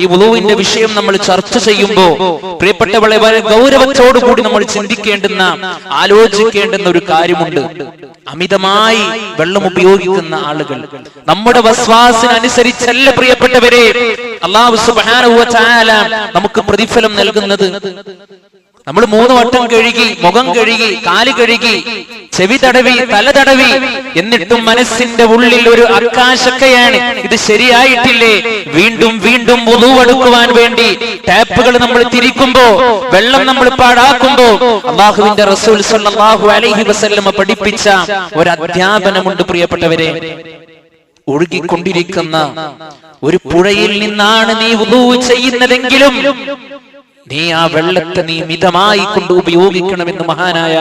ഈ വുളുവിന്റെ വിഷയം നമ്മൾ ചർച്ച ചെയ്യുമ്പോൾ പ്രിയപ്പെട്ടവളെ വളരെ ഗൗരവത്തോടു കൂടി നമ്മൾ ചിന്തിക്കേണ്ടുന്ന ആലോചിക്കേണ്ടുന്ന ഒരു കാര്യമുണ്ട്. അമിതമായി വെള്ളം ഉപയോഗിക്കുന്ന ആളുകൾ. നമ്മുടെ വസ്വാസിനനുസരിച്ചല്ല പ്രിയപ്പെട്ടവരെ. അള്ളാഹു സുബ്ഹാനഹു വ തആല നമുക്ക് പ്രതിഫലം നൽകുന്നത്. നമ്മൾ മൂന്ന് വട്ടം കഴുകി മുഖം കഴുകി കാൽ കഴുകി ചെവി തടവി തല തടവി എന്നിട്ടും മനസ്സിന്റെ ഉള്ളിൽ ഒരു അക്കാശക്കയാണ് ഇത് ശരിയായിട്ടില്ലേ? വീണ്ടും വീണ്ടും മുതുവെടുക്കുവാൻ വേണ്ടി ടാപ്പുകൾ നമ്മൾ തിരിക്കുമ്പോ വെള്ളം നമ്മൾ പാടാക്കുമ്പോ അള്ളാഹുവിന്റെ റസൂൽ സല്ലല്ലാഹു അലൈഹി വസല്ലമ പഠിപ്പിച്ച ഒരു അധ്യാപനമുണ്ട് പ്രിയപ്പെട്ടവരെ. ഒഴുകിക്കൊണ്ടിരിക്കുന്ന ഒരു പുഴയിൽ നിന്നാണ് നീ ഉദൂ ചെയ്യുന്നതെങ്കിലും നീ ആ വെള്ളത്തെ നീ മിതമായി കൊണ്ട് ഉപയോഗിക്കണമെന്ന് മഹാനായ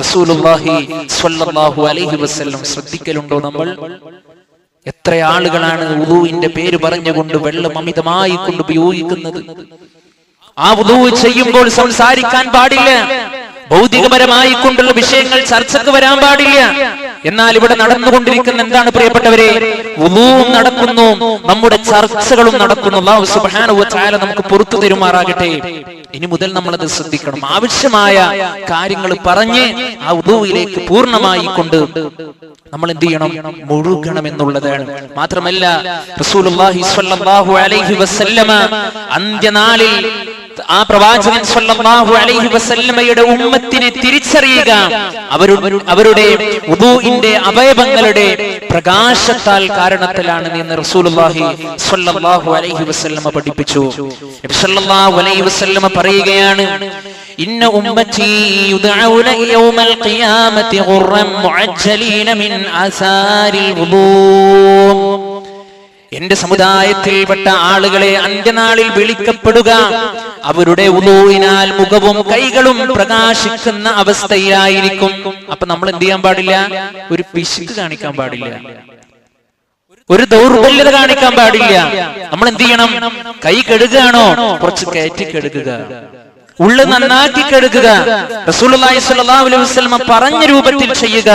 റസൂലുള്ളാഹി സ്വല്ലല്ലാഹു അലൈഹി വസല്ലം ശ്രദ്ധിക്കലുണ്ടോ നമ്മൾ? എത്ര ആളുകളാണ് ഉദുവിന്റെ പേര് പറഞ്ഞുകൊണ്ട് വെള്ളം അമിതമായി കൊണ്ട് ഉപയോഗിക്കുന്നത്? ആ ഉദുവ് ചെയ്യുമ്പോൾ സംസാരിക്കാൻ പാടില്ല. ഭൗതികപരമായി കൊണ്ടുള്ള വിഷയങ്ങൾ ചർച്ചക്ക് വരാൻ പാടില്ല. എന്നാൽ ഇവിടെ നടന്നുകൊണ്ടിരിക്കുന്ന എന്താണ് പ്രിയപ്പെട്ടവരെ? ഉദൂവും നടക്കുന്നു. നമ്മുടെ ചർച്ചകളും നടക്കുന്നു. തആല നമുക്ക് പുറത്തു തരുമാറാകട്ടെ. ഇനി മുതൽ നമ്മൾ അത് ശ്രദ്ധിക്കണം. ആവശ്യമായ കാര്യങ്ങൾ പറഞ്ഞ് ആ ഉദുവിലേക്ക് പൂർണമായി കൊണ്ട് നമ്മൾ എന്ത് ചെയ്യണം? മുഴുകണം എന്നുള്ളതാണ്. മാത്രമല്ല റസൂലുള്ളാഹി സ്വല്ലല്ലാഹു അലൈഹി വസല്ലമ അന്ത്യനാളിൽ ആ പ്രവാചകൻ സല്ലല്ലാഹു അലൈഹി വസല്ലമയുടെ ഉമ്മത്തിനെ തിരിച്ചറിയുക അവരുടെ വുദൂഇന്റെ അവയവങ്ങളുടെ പ്രകാശത്താൽ കാരണത്തിലാണ് എന്ന് റസൂലുള്ളാഹി സ്വല്ലല്ലാഹു അലൈഹി വസല്ലമ പഠിപ്പിച്ചു. നബി അലൈഹി വസല്ലമ പറയുകയാണ് ഇന്ന ഉമ്മത്തി യൗമൽ ഖിയാമത്തി മുഅജ്ജലീന മിൻ എന്റെ സമുദായത്തിൽപ്പെട്ട ആളുകളെ അന്ത്യനാളിൽ വിളിക്കപ്പെടുക. അവരുടെ ഉദൂവിനാൽ മുഖവും കൈകളും പ്രകാശിക്കുന്ന അവസ്ഥയിലായിരിക്കും. അപ്പൊ നമ്മൾ എന്ത് ചെയ്യാൻ പാടില്ല? ഒരു പിശുക്ക് കാണിക്കാൻ പാടില്ല. ഒരു ദൗർബല്യത കാണിക്കാൻ പാടില്ല. നമ്മൾ എന്ത് ചെയ്യണം? കൈ കഴുകുകയാണോ? കുറച്ച് കയറ്റി കഴുകുക. ഉള്ളു നന്നാക്കി കഴുകുക റസൂലുള്ളാഹി സ്വല്ലല്ലാഹു അലൈഹി വസല്ലമ പറഞ്ഞ രൂപത്തിൽ ചെയ്യുക.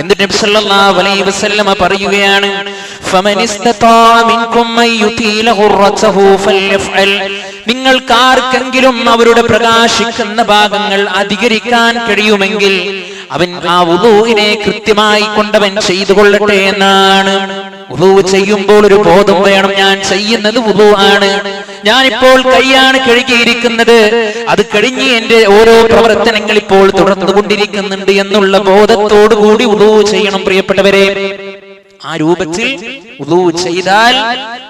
എന്നിട്ട് അലൈഹി പറയുകയാണ് നിങ്ങൾക്ക് ആർക്കെങ്കിലും അവരുടെ പ്രകാശിക്കുന്ന ഭാഗങ്ങൾ അധികരിക്കാൻ കഴിയുമെങ്കിൽ അവൻ ആ വുദൂഇനെ കൃത്യമായി കൊണ്ടവൻ ചെയ്തു കൊള്ളട്ടെ എന്നാണ്. വുദൂ ചെയ്യുമ്പോൾ ഒരു ബോധം വേണം. ഞാൻ ചെയ്യുന്നത് ആണ്. ഞാനിപ്പോൾ കൈയാണ് കഴുകിയിരിക്കുന്നത്. അത് കഴിഞ്ഞ് എന്റെ ഓരോ പ്രവർത്തനങ്ങൾ ഇപ്പോൾ തുടർന്നുകൊണ്ടിരിക്കുന്നുണ്ട് എന്നുള്ള ബോധത്തോടു കൂടി വുദൂ ചെയ്യണം പ്രിയപ്പെട്ടവരെ. ആ രൂപത്തിൽ ഉദൂ ചെയ്താൽ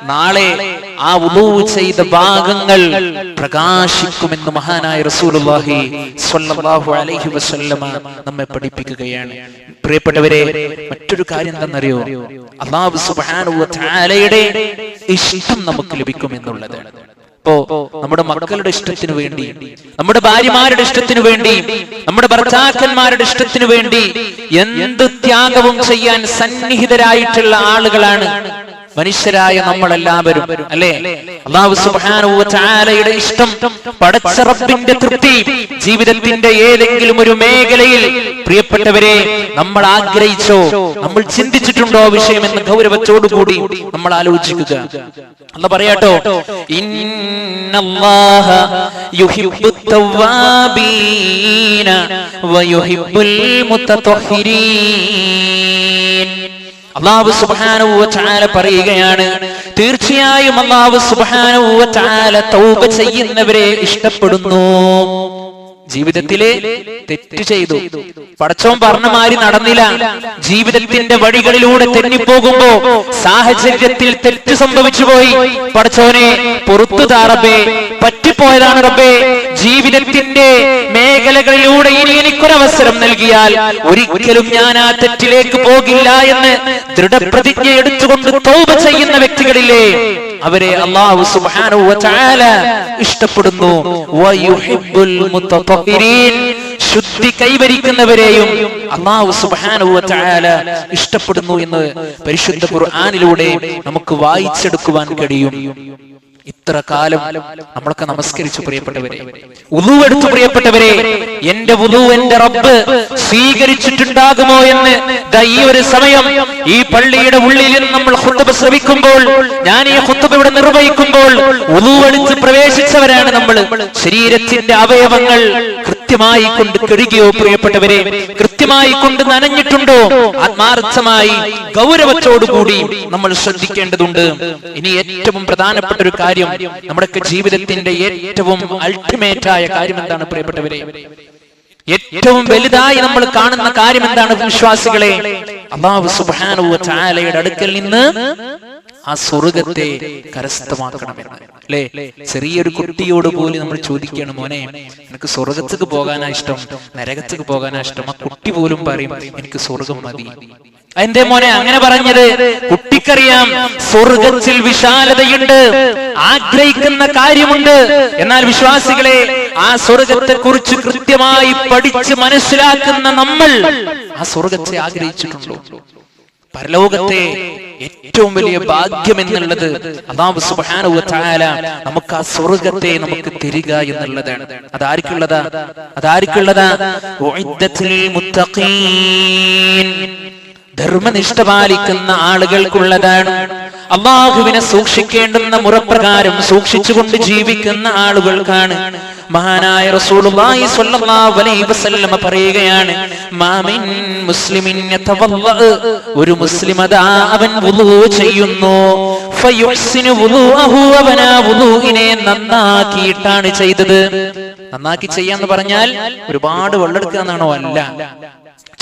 നാളെ ആ ഉദൂ ചെയ്ത ഭാഗങ്ങൾ പ്രകാശിക്കുമെന്ന് മഹാനായ റസൂലുള്ളാഹി സ്വല്ലല്ലാഹു അലൈഹി വസല്ലമ നമ്മെ പഠിപ്പിക്കുകയാണ്. പ്രിയപ്പെട്ടവരെ മറ്റൊരു കാര്യം എന്തെന്നറിയോ? അള്ളാഹു സുബ്ഹാനഹു വ തആലയുടെ ഇഷ്ടം നമുക്ക് ലഭിക്കും എന്നുള്ളതാണ് ഇപ്പോ നമ്മുടെ മക്കളുടെ ഇഷ്ടത്തിന് വേണ്ടി നമ്മുടെ ഭാര്യമാരുടെ ഇഷ്ടത്തിന് വേണ്ടി നമ്മുടെ ഭർത്താക്കന്മാരുടെ ഇഷ്ടത്തിന് വേണ്ടി എന്ത് ത്യാഗവും ചെയ്യാൻ സന്നിഹിതരായിട്ടുള്ള ആളുകളാണ് മനുഷ്യരായ നമ്മളെല്ലാവരും അല്ലേ? അള്ളാഹു സുബ്ഹാനഹു വ ഇഷ്ടം പടച്ച റബ്ബിന്റെ തൃപ്തി ജീവിതത്തിന്റെ ഏതെങ്കിലും ഒരു മേഖലയിൽ. പ്രിയപ്പെട്ടവരെ നമ്മൾ ആഗ്രഹിച്ചോ നമ്മൾ ചിന്തിച്ചിട്ടുണ്ടോ വിഷയം എന്ന് ഗൗരവത്തോടുകൂടി നമ്മൾ ആലോചിക്കുക. അല്ല പറയാട്ടോ. ഇന്നല്ലാഹ അള്ളാഹു സുബ്ഹാനഹു വ പറയുകയാണ് തീർച്ചയായും അള്ളാഹു സുബ്ഹാനഹു വ തൗബ ചെയ്യുന്നവരെ ഇഷ്ടപ്പെടുന്നു. ജീവിതത്തിലെ തെറ്റ് ചെയ്തു. പടച്ചോൻ പറഞ്ഞ മാതിരി നടന്നില്ല. ജീവിതത്തിന്റെ വഴികളിലൂടെ തെന്നിപ്പോകുമ്പോ സാഹചര്യത്തിൽ തെറ്റ് സംഭവിച്ചു പോയി പടച്ചോനെ പുറത്തു താറബേ പറ്റിപ്പോയതാണ് റബ്ബേ. ജീവിതത്തിന്റെ മേഖലകളിലൂടെ ഇനി എനിക്കൊരവസരം നൽകിയാൽ ഒരിക്കലും ഞാൻ ആ തെറ്റിലേക്ക് പോകില്ല എന്ന് ദൃഢപ്രതിജ്ഞ എടുത്തുകൊണ്ട് തോപ ചെയ്യുന്ന വ്യക്തികളില്ലേ അവരെ അള്ളാഹു സുബ്ഹാനഹു വ തആല ഇഷ്ടപ്പെടുന്നു ശുദ്ധി കൈവരിക്കുന്നവരെയും അള്ളാഹു സുബ്ഹാനഹു വ തആല ഇഷ്ടപ്പെടുന്നു എന്ന് പരിശുദ്ധ ഖുർആനിലൂടെ നമുക്ക് വായിച്ചെടുക്കുവാൻ കഴിയും. ഇത്ര കാലം നമ്മളൊക്കെ നമസ്കരിച്ചു പ്രിയപ്പെട്ടവരെ. ഉളുവെടുത്തു പ്രിയപ്പെട്ടവരെ എന്റെ ഉദു എന്റെ റബ്ബ് സ്വീകരിച്ചിട്ടുണ്ടാകുമോ എന്ന് ഈ ഒരു സമയം ഈ പള്ളിയുടെ ഉള്ളിൽ നമ്മൾ ഹുത്തുബ് ശ്രവിക്കുമ്പോൾ ഞാൻ ഈ ഹുത്തുബ് ഇവിടെ നിർവഹിക്കുമ്പോൾ ഉളുവെടുത്ത് പ്രവേശിച്ചവരാണ് നമ്മൾ. ശരീരത്തിന്റെ അവയവങ്ങൾ കൃത്യമായി കൊണ്ട് കഴുകിയോ പ്രിയപ്പെട്ടവരെ കൃത്യമായി കൊണ്ട് നനഞ്ഞിട്ടുണ്ടോ? ആത്മാർത്ഥമായി ഗൗരവത്തോടുകൂടി നമ്മൾ ശ്രദ്ധിക്കേണ്ടതുണ്ട്. ഇനി ഏറ്റവും പ്രധാനപ്പെട്ട ഒരു കാര്യം നമ്മുടെ ജീവിതത്തിന്റെ ഏറ്റവും അൾട്ടിമേറ്റ് ആയ കാര്യം എന്താണ് പ്രിയപ്പെട്ടവരെ? ഏറ്റവും വലുതായി നമ്മൾ കാണുന്ന കാര്യം എന്താണ് വിശ്വാസികളെ? അള്ളാഹു സുബ്ഹാനഹു വ തആലയുടെ അടുക്കൽ നിന്ന് ആ സ്വർഗത്തെ കരസ്ഥമാക്കണമെന്ന്. അല്ലേ? ചെറിയൊരു കുട്ടിയോട് പോലും നമ്മൾ ചോദിക്കണം മോനെ എനിക്ക് സ്വർഗത്തേക്ക് പോകാനാ ഇഷ്ടം? നരകത്തേക്ക് പോകാനാ ഇഷ്ടം? ആ കുട്ടി പോലും പറയും എനിക്ക് സ്വർഗം മതി. എന്റെ മോനെ? അങ്ങനെ പറഞ്ഞത്. കുട്ടിക്കറിയാം സ്വർഗത്തിൽ വിശാലതയുണ്ട് ആഗ്രഹിക്കുന്ന കാര്യമുണ്ട്. എന്നാൽ വിശ്വാസികളെ ആ സ്വർഗത്തെ കുറിച്ച് കൃത്യമായി പഠിച്ച് മനസ്സിലാക്കുന്ന നമ്മൾ ആ സ്വർഗത്തെ ആഗ്രഹിച്ചിട്ടുണ്ടോ? പരലോകത്തെ ഏറ്റവും വലിയ ഭാഗ്യം എന്നുള്ളത് അതാവ് തആല നമുക്ക് ആ സ്വർഗത്തെ നമുക്ക് തരിക എന്നുള്ളതാണ്. ഉഇദ്ദത്തുൽ മുത്തഖീൻ. ധർമ്മനിഷ്ഠ പാലിക്കുന്ന ആളുകൾക്കുള്ളതാണ്. അള്ളാഹുവിനെ സൂക്ഷിക്കേണ്ടുന്ന മുറപ്രകാരം സൂക്ഷിച്ചുകൊണ്ട് ജീവിക്കുന്ന ആളുകൾക്കാണ് മഹാനായ റസൂലുള്ളാഹി സ്വല്ലല്ലാഹു അലൈഹി വസല്ലമ പറയുകയാണ് മാമിൻ മുസ്ലിമിൻ യതവല്ല ഒരു മുസ്ലിം അതാ അവൻ വുളു ചെയ്യുന്നു. ഫയുഹ്സിനു വുളൂഅഹു അവൻ വുളുഇനെ നന്നാക്കിയിട്ടാണ് ചെയ്തത്. നന്നാക്കി ചെയ്യാന്ന് പറഞ്ഞാൽ ഒരുപാട് വെള്ളെടുക്കുക എന്നാണോ അല്ല.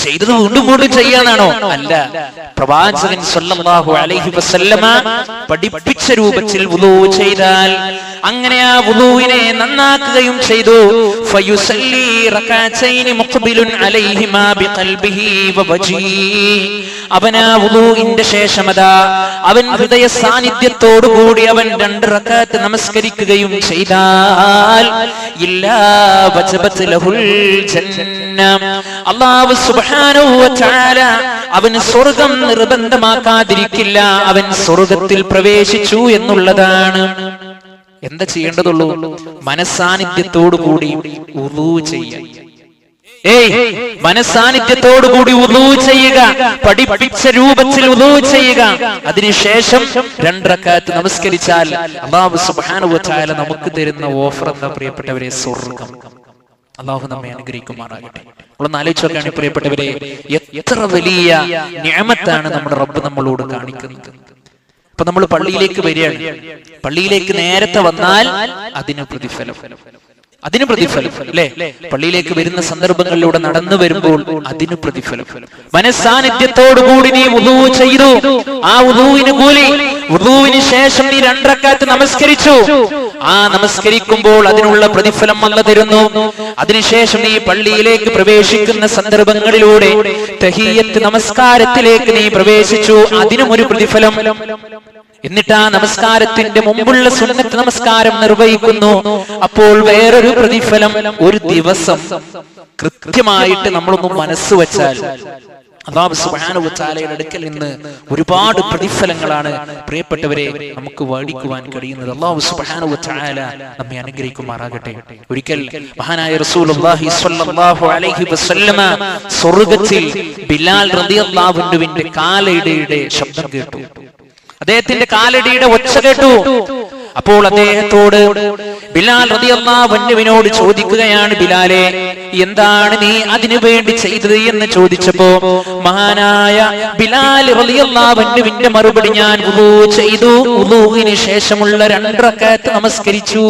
ചെയ്തത് വീണ്ടും വീണ്ടും ചെയ്യാനാണോ? അല്ല. പ്രവാചകൻ സല്ലല്ലാഹു അലൈഹി വസല്ലമ പഠിപ്പിച്ച രൂപത്തിൽ വുളൂ ചെയ്താൽ അങ്ങനെ ആ വുളൂവിനെ നന്നാക്കുകയും ചെയ്തു. ഫയുസല്ലി റകഅതൈനി മുഖ്ബിലുൻ അലൈഹിമാ ബിഖൽബിഹി വവജ്ഹി അവൻ ആ വുളൂഇന്റെ ശേഷം അതാ അവൻ ഹൃദയ സാന്നിധ്യത്തോടു കൂടി അവൻ രണ്ട് റകഅത്ത് നമസ്കരിക്കുകയും ചെയ്താൽ ഇല്ലാ വജബത് ലഹുൽ ജന്ന അല്ലാഹു സുബ്ഹാനഹു അവൻ സ്വർഗം നിർബന്ധമാക്കാതിരിക്കില്ല. അവൻ സ്വർഗത്തിൽ പ്രവേശിച്ചു എന്നുള്ളതാണ്. എന്താ ചെയ്യേണ്ടതുള്ളൂ? മനസാന്നിധ്യത്തോടു കൂടി ഉളൂ ചെയ്യാൻ ഏയ് മനസാന്നിധ്യത്തോടു കൂടി ഉദൂ ചെയ്യുക. പഠിപ്പിച്ച രൂപത്തിൽ ഉദൂ ചെയ്യുക. അതിനുശേഷം രണ്ടരക്കാത്ത് നമസ്കരിച്ചാൽ സുബ്ഹാനഹു വ നമുക്ക് തരുന്ന ഓഫർ എന്താ പ്രിയപ്പെട്ടവരെ? സ്വർഗം. അള്ളാഹു നമ്മെ അനുഗ്രഹിക്കുമാറാകട്ടെ. നമ്മളൊന്ന് ആലോചിച്ച് നോക്കുകയാണ് പ്രിയപ്പെട്ടവരെ എത്ര വലിയ ന്യാമത്താണ് നമ്മുടെ റബ്ബ് നമ്മളോട് കാണിക്കുന്നത്. അപ്പൊ നമ്മൾ പള്ളിയിലേക്ക് വരികയാണ്. പള്ളിയിലേക്ക് നേരത്തെ വന്നാൽ അതിന് പ്രതിഫലം. അതിന് പ്രതിഫലം. അല്ലെ പള്ളിയിലേക്ക് വരുന്ന സന്ദർഭങ്ങളിലൂടെ നടന്നു വരുമ്പോൾ അതിന് പ്രതിഫലം. മനസ്സാന്നിധ്യത്തോടുകൂടി നീ ഉദൂ ചെയ്തു. ആ ഉദൂവിന് കൂലി. ഉദൂവിന് ശേഷം നീ രണ്ടരക്കാത്ത് നമസ്കരിച്ചു. ആ നമസ്കരിക്കുമ്പോൾ അതിനുള്ള പ്രതിഫലം വന്നു തരുന്നു. അതിനുശേഷം നീ പള്ളിയിലേക്ക് പ്രവേശിക്കുന്ന സന്ദർഭങ്ങളിലൂടെ തഹീയത്ത് നമസ്കാരത്തിലേക്ക് നീ പ്രവേശിച്ചു. അതിനും ഒരു പ്രതിഫലം. എന്നിട്ട് ആ നമസ്കാരത്തിന്റെ മുമ്പുള്ള സുന്നത്ത് നമസ്കാരം നിർവഹിക്കുന്നു. അപ്പോൾ വേറൊരു പ്രതിഫലം ഒരു ദിവസം കൃത്യമായിട്ട് നമ്മളൊന്ന് മനസ്സ് വെച്ചാൽ അള്ളാഹു തആലയുടെ അടുക്കൽ നിന്ന് ഒരുപാട് പ്രതിഫലങ്ങളാണ് പ്രിയപ്പെട്ടവരെ നമുക്ക് വാടിക്കുവാൻ കഴിയുന്നത്. അള്ളാഹു തആല നമ്മെ അനുഗ്രഹിക്കുമാറാകട്ടെ. ഒരിക്കൽ മഹാനായ റസൂലുള്ളാഹി സ്വല്ലല്ലാഹു അലൈഹി വസല്ലമ സ്വർഗത്തിൽ ബിലാൽ റളിയല്ലാഹു അൻഹുവിന്റെ കാലയിടയുടെ ശബ്ദം കേട്ടു. അദ്ദേഹത്തിന്റെ കാലടിയുടെ ഒച്ച കേട്ടു. അപ്പോൾ അദ്ദേഹത്തോട് ബിലാൽ റതിയല്ലാവന്നുവിനോട് ചോദിക്കുകയാണ് ബിലാലെ എന്താണ് നീ അതിനു വേണ്ടി ചെയ്തത് എന്ന് ചോദിച്ചപ്പോ മഹാനായ ബിലാൽ മറുപടി ഞാൻ ചെയ്തു. ശേഷമുള്ള രണ്ടറക്കാത്ത് നമസ്കരിച്ചു.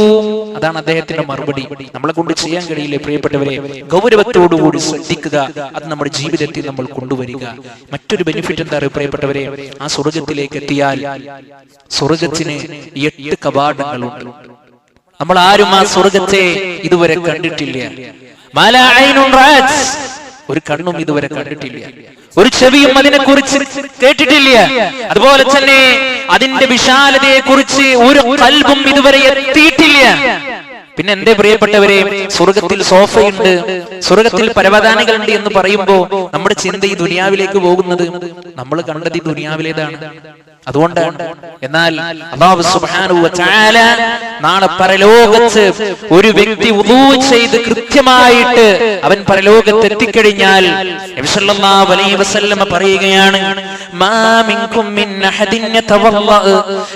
അതാണ് അദ്ദേഹത്തിന്റെ മറുപടി. നമ്മളെ കൊണ്ട് ചെയ്യാൻ കഴിയില്ലേ പ്രിയപ്പെട്ടവരെ. ഗൗരവത്തോടുകൂടി ശ്രദ്ധിക്കുക. അത് നമ്മുടെ ജീവിതത്തിൽ നമ്മൾ കൊണ്ടുവരിക. മറ്റൊരു ബെനിഫിറ്റ് എന്താ പ്രിയപ്പെട്ടവരെ? ആ സ്വർഗത്തിലേക്ക് എത്തിയാൽ സ്വർഗത്തിന് എട്ട് കവാടങ്ങളുണ്ട്. നമ്മൾ ആരും ആ സ്വർഗത്തെ ഇതുവരെ കണ്ടിട്ടില്ല. ഒരു കണ്ണും ഇതുവരെ കണ്ടിട്ടില്ല. ഒരു ചെവിയും അതിനെ കുറിച്ച് കേട്ടിട്ടില്ല. അതുപോലെ തന്നെ അതിന്റെ വിശാലതയെ കുറിച്ച് ഒരു കൽബും ഇതുവരെ എത്തിയിട്ടില്ല. പിന്നെ എന്റെ പ്രിയപ്പെട്ടവരെ സ്വർഗത്തിൽ സോഫയുണ്ട്. സ്വർഗത്തിൽ പരവതാനികളുണ്ട് എന്ന് പറയുമ്പോ നമ്മുടെ ചിന്ത ഈ ദുനിയാവിലേക്ക് പോകുന്നത് നമ്മൾ കണ്ടത് ഈ ദുനിയാവിലേതാണ്. അതുകൊണ്ടാണ് എന്നാൽ സുബ്ഹാനഹു നാളെ പരലോകത്ത് ഒരു വ്യക്തി ചെയ്ത് കൃത്യമായിട്ട് അവൻ പരലോകത്ത് എത്തിക്കഴിഞ്ഞാൽ നബി സല്ലല്ലാഹു അലൈഹി വസല്ലം പറയുകയാണ്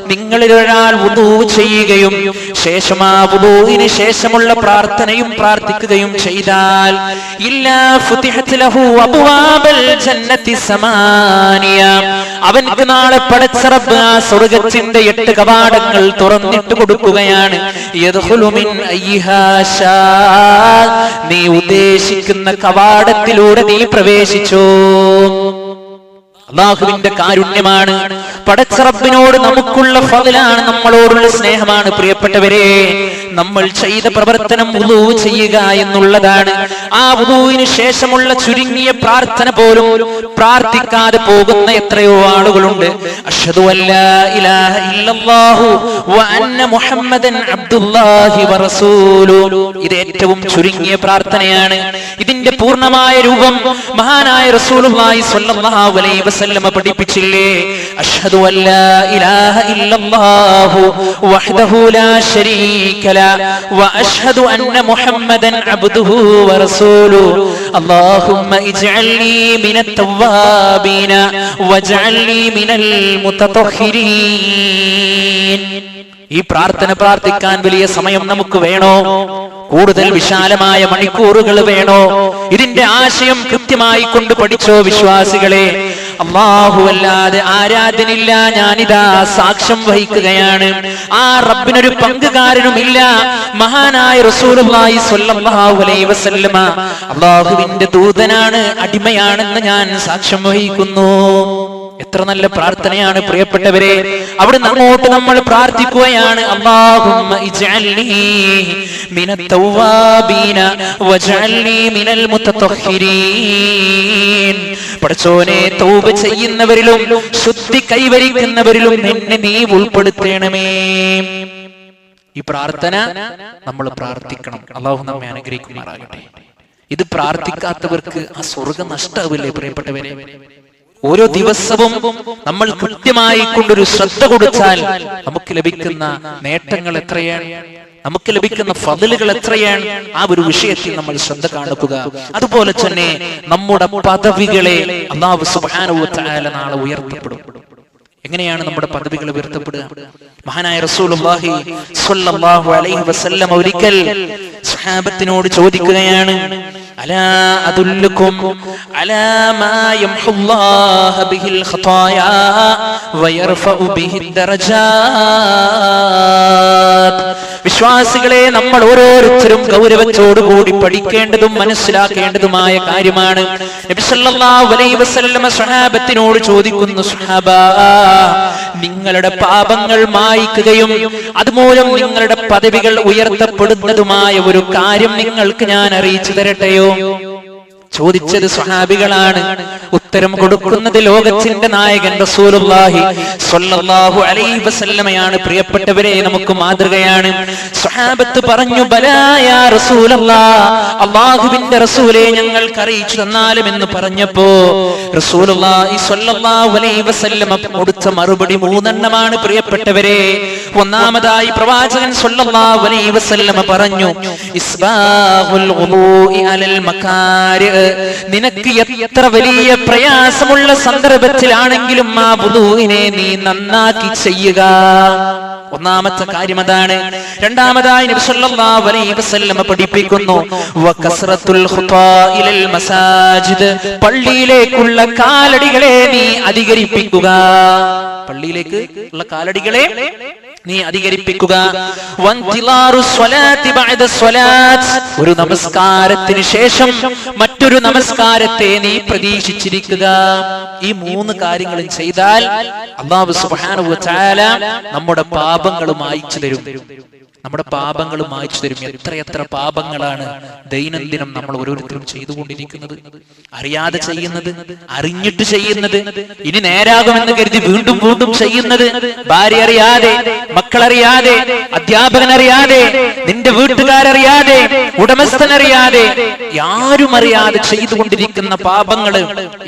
നിങ്ങളിൽ ഒരാൾ ചെയ്യുകയും ശേഷം ആ വുദൂവിന് ശേഷമുള്ള പ്രാർത്ഥനയും പ്രാർത്ഥിക്കുകയും ചെയ്താൽ അവൻക്ക് നാളെ പടച്ച റബ്ബ് ആ സ്വർഗത്തിന്റെ എട്ട് കവാടങ്ങൾ തുറന്നിട്ട് കൊടുക്കുകയാണ്. നീ ഉദ്ദേശിക്കുന്ന കവാടത്തിലൂടെ നീ പ്രവേശിച്ചോ. അള്ളാഹുവിന്റെ കാരുണ്യമാണ്. പടച്ചറബിനോട് നമുക്കുള്ള ഫതിലാണ് നമ്മളോടുള്ള സ്നേഹമാണ് പ്രിയപ്പെട്ടവരെ. നമ്മൾ ചെയ്ത പ്രവർത്തനം ഉദു ചെയ്യുക എന്നുള്ളതാണ്. ആ ഉദുവിന് ശേഷമുള്ള ചുരുങ്ങിയ പ്രാർത്ഥന പോലും പ്രാർത്ഥിക്കാതെ പോകുന്ന എത്രയോ ആളുകളുണ്ട്. മുഹമ്മദൻ അബ്ദുല്ലാഹി ഇത് ഏറ്റവും ചുരുങ്ങിയ പ്രാർത്ഥനയാണ്. ഇതിന്റെ പൂർണമായ രൂപം മഹാനായ റസൂലുള്ളാഹി സ്വല്ലല്ലാഹു അലൈഹി വസല്ലമ പഠിപ്പിച്ചില്ലേ? അഷ്ഹദു അല്ലാ ഇല്ലല്ലാഹു ലാ ശരീക അന്ന മുഹമ്മദൻ അബ്ദുഹു വറസൂലുഹു اللهم اجعلني من التوابين واجعلني من المتطهرين ഈ പ്രാർത്ഥന പ്രാർത്ഥിക്കാൻ വലിയ സമയം നമുക്ക് വേണോ കൂടുതൽ വിശാലമായ മണിക്കൂറുകൾ വേണോ ഇതിന്റെ ആശയം കൃത്യമായി കൊണ്ട് പഠിച്ചോ വിശ്വാസികളെ അള്ളാഹു അല്ലാതെ ആരാധനില്ല ഞാനിതാ സാക്ഷ്യം വഹിക്കുകയാണ്. ആ റബ്ബിനൊരു പങ്കുകാരനുമില്ല. മഹാനായ റസൂലുള്ളാഹി സ്വല്ലല്ലാഹു അലൈഹി വസല്ലമ അള്ളാഹുവിന്റെ ദൂതനാണ് അടിമയാണെന്ന് ഞാൻ സാക്ഷ്യം വഹിക്കുന്നു. എത്ര നല്ല പ്രാർത്ഥനയാണ് പ്രിയപ്പെട്ടവരെ. അവിടെ അങ്ങോട്ട് നമ്മൾ പ്രാർത്ഥിക്കുകയാണ്. പടച്ചോനെ തൗബ ചെയ്യുന്നവരിലും ശുദ്ധി കൈവരിക്കുന്നവരിലും എന്നെ നീ ഉൾപ്പെടുത്തേണമേ. ഈ പ്രാർത്ഥന നമ്മൾ പ്രാർത്ഥിക്കണം. അള്ളാഹു നമ്മെ അനുഗ്രഹിക്കുമാറാകട്ടെ. ഇത് പ്രാർത്ഥിക്കാത്തവർക്ക് ആ സ്വർഗം നഷ്ടാവില്ലേ പ്രിയപ്പെട്ടവരെ? ഓരോ ദിവസവും നമ്മൾ കൃത്യമായി കൊണ്ടൊരു ശ്രദ്ധ കൊടുത്താൽ നമുക്ക് ലഭിക്കുന്ന നേട്ടങ്ങൾ എത്രയാണ്? നമുക്ക് ലഭിക്കുന്ന ഫതിലുകൾ എത്രയാണ്? ആ ഒരു വിഷയത്തിൽ നമ്മൾ ശ്രദ്ധ കാണിക്കുക. അതുപോലെ തന്നെ നമ്മുടെ പദവികളെ അള്ളാഹു തആല നാളെ ഉയർത്തപ്പെടും. എങ്ങനെയാണ് നമ്മുടെ പദവികൾ ഉയർത്തപ്പെടുക? മഹാനായ റസൂലുള്ളാഹി സ്വല്ലല്ലാഹു അലൈഹി വസല്ലം ഒരിക്കൽ സ്വഹാബത്തിനോട് ചോദിക്കുകയാണ് അലാ അദുല്ലുക്കും അലാ മാ യംഹുല്ലാഹു ബിഹിൽ ഖതായാ വയർഫഉ ബിഹി ദറജാത്ത് വിശ്വാസികളെ നമ്മൾ ഓരോരുത്തരും ഗൗരവത്തോടുകൂടി പഠിക്കേണ്ടതും മനസ്സിലാക്കേണ്ടതുമായ കാര്യമാണ്. നബി സല്ലല്ലാഹു അലൈഹി വസല്ലമ സ്വഹാബത്തിനോട് ചോദിക്കുന്നു സ്വഹാബ നിങ്ങളുടെ പാപങ്ങൾ മായ്ക്കുകയും അതുമൂലം നിങ്ങളുടെ പദവികൾ ഉയർത്തപ്പെടുന്നതുമായ ഒരു കാര്യം നിങ്ങൾക്ക് ഞാൻ അറിയിച്ചു തരട്ടെയോ? ചോദിച്ചത് സ്വഹാബികളാണ്. ഉത്തരം കൊടുക്കുന്നത് ലോകത്തിന്റെ നായകൻ റസൂലുള്ളാഹി സ്വല്ലല്ലാഹു അലൈഹി വസല്ലമയാണ്. പ്രിയപ്പെട്ടവരെ നമുക്ക് മാതൃകയാണ്. സ്വഹാബത്ത് പറഞ്ഞു ബലായ റസൂലല്ലാ. അള്ളാഹുവിന്റെ റസൂലെ ഞങ്ങൾക്ക് അറിയിച്ചു തന്നാലും എന്ന് പറഞ്ഞപ്പോ റസൂലുള്ളാഹി സ്വല്ലല്ലാഹു അലൈഹി വസല്ലമ കൊടുത്ത മറുപടി മൂന്നെണ്ണമാണ്. പ്രിയപ്പെട്ടവരെ ഒന്നാമതായി പ്രവാചകൻ സ്വല്ലല്ലാഹു അലൈഹി വസല്ലമ പറഞ്ഞു ഇസ്ബാഹുൽ അലൽ മകാരി നിനക്ക് എത്ര വലിയ പ്രയാസമുള്ള സന്ദർഭത്തിലാണെങ്കിലും ആ വുളൂഇനെ നീ നന്നാക്കി ചെയ്യുക. ഒന്നാമത്തെ കാര്യം അതാണ്. രണ്ടാമതായി പഠിപ്പിക്കുന്നു മസാജിദ് പള്ളിയിലേക്കുള്ള കാലടികളെ നീ അധികരിപ്പിക്കുക. പള്ളിയിലേക്ക് ഉള്ള കാലടികളെ നീ അധികരിപ്പിക്കുക. ഒരു നമസ്കാരത്തിന് ശേഷം മറ്റൊരു നമസ്കാരത്തെ നീ പ്രതീക്ഷിച്ചിരിക്കുക. ഈ മൂന്ന് കാര്യങ്ങളും ചെയ്താൽ അള്ളാഹു സുബാനു നമ്മുടെ പാപങ്ങൾ മായിച്ചു തരും. നമ്മുടെ പാപങ്ങൾ മായിച്ചു തരും. എത്രയെത്ര പാപങ്ങളാണ് ദൈനംദിനം നമ്മൾ ഓരോരുത്തരും ചെയ്തുകൊണ്ടിരിക്കുന്നത്. അറിയാതെ ചെയ്യുന്നത് അറിഞ്ഞിട്ട് ചെയ്യുന്നത് ഇനി നേരാകുമെന്ന് കരുതി വീണ്ടും വീണ്ടും ചെയ്യുന്നത്. ഭാര്യ അറിയാതെ മക്കളറിയാതെ അധ്യാപകനറിയാതെ നിന്റെ വീട്ടുകാരറിയാതെ ഉടമസ്ഥനറിയാതെ ആരും അറിയാതെ ചെയ്തുകൊണ്ടിരിക്കുന്ന പാപങ്ങൾ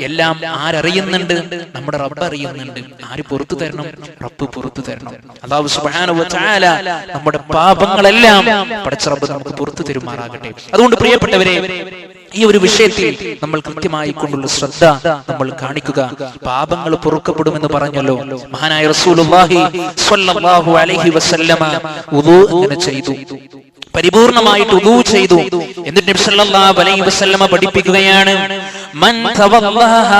എല്ലാം ആരറിയുന്നുണ്ട്? നമ്മുടെ റബ്ബ് അറിയുന്നുണ്ട്. ആര് പുറത്തു തരണം? റബ്ബ് പുറത്തു തരണം. അള്ളാഹു സുബ്ഹാനഹു തആല നമ്മുടെ പാപങ്ങളെല്ലാം പടച്ചറബ് നമുക്ക് പുറത്തു തരുമാറാകട്ടെ. അതുകൊണ്ട് പ്രിയപ്പെട്ടവരെ ഈ ഒരു വിഷയത്തിൽ നമ്മൾ കൃത്യമായി കൊണ്ടുള്ള ശ്രദ്ധ നമ്മൾ കാണിക്കുക. പാപങ്ങൾ പൊറുക്കപ്പെടുമെന്ന് പറഞ്ഞല്ലോ. മഹാനായ റസൂലുള്ളാഹി സ്വല്ലല്ലാഹു അലൈഹി വസല്ലമ വുദൂ ഇങ്ങനെ ചെയ്തു. പരിപൂർണമായിട്ട് ഉദൂ ചെയ്തു. എന്നിട്ട് നബി സല്ലല്ലാഹു അലൈഹി വസല്ലമ പഠിപ്പിക്കുകയാണ് മൻ തവല്ലഹ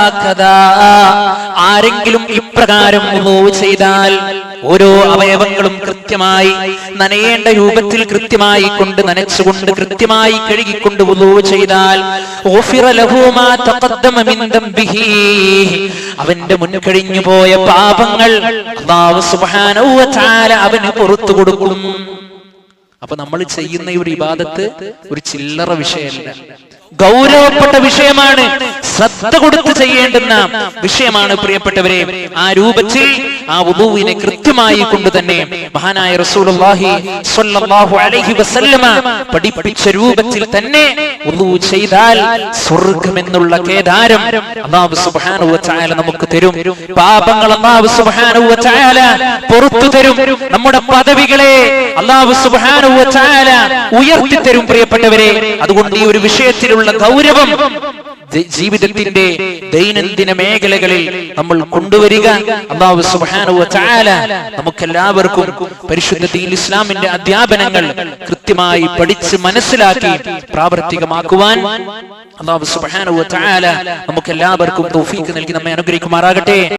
ആരെങ്കിലും ഇപ്രകാരം ഉദൂ ചെയ്താൽ ഓരോ അവയവങ്ങളും കൃത്യമായി നനയേണ്ട രൂപത്തിൽ കൃത്യമായി കൊണ്ട് നനച്ചുകൊണ്ട് കൃത്യമായി കഴുകിക്കൊണ്ട് ചെയ്താൽ അവന്റെ മുൻകഴിഞ്ഞു പോയ പാപങ്ങൾ അവന് പുറത്തു കൊടുക്കും. അപ്പൊ നമ്മൾ ചെയ്യുന്ന ഈ ഒരു ഇബാദത്ത് ഒരു ചില്ലറ വിഷയമല്ല ഗൗരവപ്പെട്ട വിഷയമാണ് ശ്രദ്ധ കൊടുത്ത് ചെയ്യേണ്ടുന്ന വിഷയമാണ് പ്രിയപ്പെട്ടവരെ ആ രൂപത്തിൽ ആ വുദൂവിനെ കൃത്യമായി കൊണ്ട് തന്നെ മഹാനായ റസൂലുള്ളാഹി സ്വല്ലല്ലാഹു അലൈഹി വസല്ലമ പഠിപ്പിച്ച രൂപത്തിൽ തന്നെ വുദൂ ചെയ്താൽ സ്വർഗമെന്നുള്ള കേദാരം അല്ലാഹു സുബ്ഹാനഹു വ തആല നമുക്ക് തരും. പാപങ്ങൾ അല്ലാഹു സുബ്ഹാനഹു വ തആല പുറത്തു തരും. നമ്മുടെ പദവികളെ അല്ലാഹു സുബ്ഹാനഹു വ തആല ഉയർത്തി തരും പ്രിയപ്പെട്ടവരെ. അതുകൊണ്ട് ഈ ഒരു വിഷയത്തിലുള്ള ഗൗരവം ജീവിതത്തിന്റെ ദൈനംദിന മേഖലകളിൽ നമ്മൾ കൊണ്ടുവരിക. അള്ളാഹു സുബ്ഹാനഹു വ തആല നമുക്കെല്ലാവർക്കും പരിശുദ്ധ ദീൻ ഇസ്ലാമിന്റെ അധ്യാപനങ്ങൾ കൃത്യമായി പഠിച്ച് മനസ്സിലാക്കി പ്രാവർത്തികമാക്കുവാൻ അള്ളാഹു സുബ്ഹാനഹു വ തആല നമുക്കെല്ലാവർക്കും തൗഫീക്ക് നൽകി നമ്മെ അനുഗ്രഹിക്കുമാറാകട്ടെ.